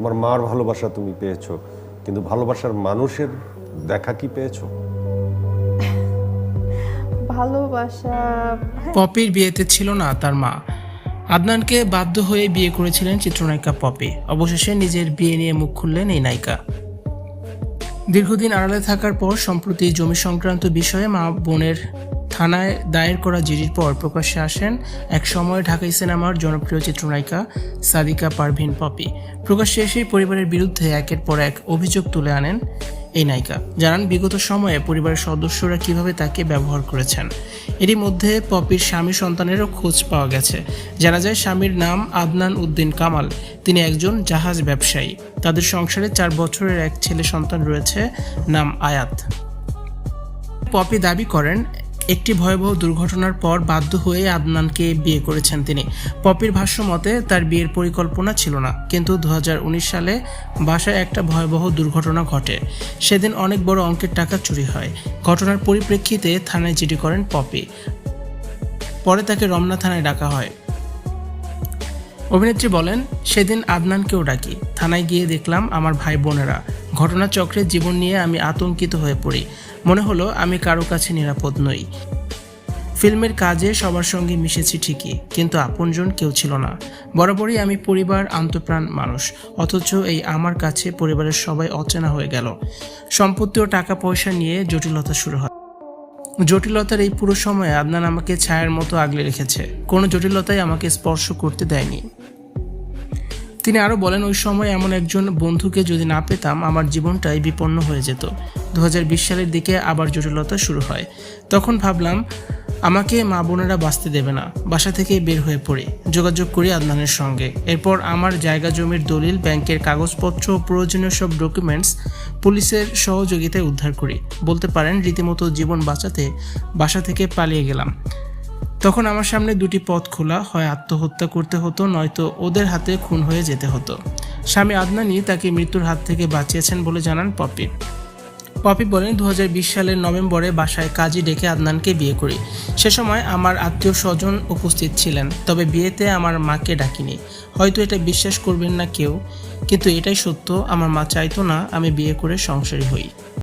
তোমার মার ভালোবাসা তুমি পেয়েছ কিন্তু ভালোবাসার মানুষের দেখা কি পেয়েছ? ভালোবাসা পপির বিয়েতে ছিল না তার মা। আদনানকে বাধ্য হয়ে বিয়ে করেছিলেন চিত্রনায়িকা পপি। অবশেষে নিজের বিয়ে নিয়ে মুখ খুললেন এই নায়িকা। দীর্ঘদিন আড়ালে থাকার পর, সম্প্রতি জমি সংক্রান্ত বিষয়ে মা বোনের থানায় দায়ের করা জিডির পর প্রকাশ্যে আসেন এক সময় ঢাকাই সিনেমার জনপ্রিয় চিত্রনায়িকা সাদিকা পারভিন পপি। প্রকাশ্যে এসেই পরিবারের বিরুদ্ধে একের পর এক অভিযোগ তুলে আনেন এই নায়িকা। জানান, বিগত সময়ে পরিবারের সদস্যরা কীভাবে তাকে ব্যবহার করেছেন। এরই মধ্যে পপির স্বামী সন্তানেরও খোঁজ পাওয়া গেছে। জানা যায় স্বামীর নাম আদনান উদ্দিন কামাল। তিনি একজন জাহাজ ব্যবসায়ী। তাদের সংসারে চার বছরের এক ছেলে সন্তান রয়েছে, নাম আয়াত। পপি দাবি করেন একটি ভয়াবহ দুর্ঘটনার পর বাধ্য হয়ে আদনানকে বিয়ে করেছেন তিনি। পপির ভাষ্য মতে, তার বিয়ের পরিকল্পনা ছিল না, কিন্তু দু হাজার উনিশ সালে বাসায় একটা ভয়াবহ দুর্ঘটনা ঘটে। সেদিন অনেক বড় অঙ্কের টাকা চুরি হয়। ঘটনার পরিপ্রেক্ষিতে থানায় জিডি করেন পপি। পরে তাকে রমনা থানায় ডাকা হয়। অভিনেত্রী বলেন, সেদিন আদনানকেও ডাকি। থানায় গিয়ে দেখলাম আমার ভাই বোনেরা। ঘটনাচক্রের জীবন নিয়ে আমি আতঙ্কিত হয়ে পড়ি। মনে হলো আমি কারও কাছে নিরাপদ নই। ফিল্মের কাজে সবার সঙ্গে মিশেছি ঠিকই, কিন্তু আপনজন কেউ ছিল না। বরাবরই আমি পরিবার, আন্তপ্রাণ মানুষ, অথচ এই আমার কাছে পরিবারের সবাই অচেনা হয়ে গেল। সম্পত্তি ও টাকা পয়সা নিয়ে জটিলতা শুরু হয়। জটিলতার এই পুরো সময়ে আদনান আমাকে ছায়ার মতো আগলে রেখেছে। কোনো জটিলতাই আমাকে স্পর্শ করতে দেয়নি। তিনি আরও বলেন, ওই সময় এমন একজন বন্ধুকে যদি না পেতাম, আমার জীবনটাই বিপন্ন হয়ে যেত। দু হাজার বিশ সালের দিকে আবার জটিলতা শুরু হয়। তখন ভাবলাম, আমাকে মা বোনেরা বাঁচতে দেবে না। বাসা থেকে বের হয়ে পড়ি। যোগাযোগ করি আদনানের সঙ্গে। এরপর আমার জায়গা জমির দলিল, ব্যাংকের কাগজপত্র, প্রয়োজনীয় সব ডকুমেন্টস পুলিশের সহযোগিতায় উদ্ধার করি। বলতে পারেন, রীতিমতো জীবন বাঁচাতে বাসা থেকে পালিয়ে গেলাম। তখন আমার সামনে দুটি পথ খোলা, হয় আত্মহত্যা করতে হতো, নয়তো ওদের হাতে খুন হয়ে যেতে হতো। স্বামী আদনানি তাকে মৃত্যুর হাত থেকে বাঁচিয়েছেন বলে জানান পপি। পপি বলেন দু হাজার বিশ সালের নভেম্বরে বাসায় কাজী ডেকে আদনানকে বিয়ে করি। সে সময় আমার আত্মীয় স্বজন উপস্থিত ছিলেন, তবে বিয়েতে আমার মাকে ডাকিনি। হয়তো এটা বিশ্বাস করবেন না কেউ, কিন্তু এটাই সত্য, আমার মা চাইতো না আমি বিয়ে করে সংসারী হই।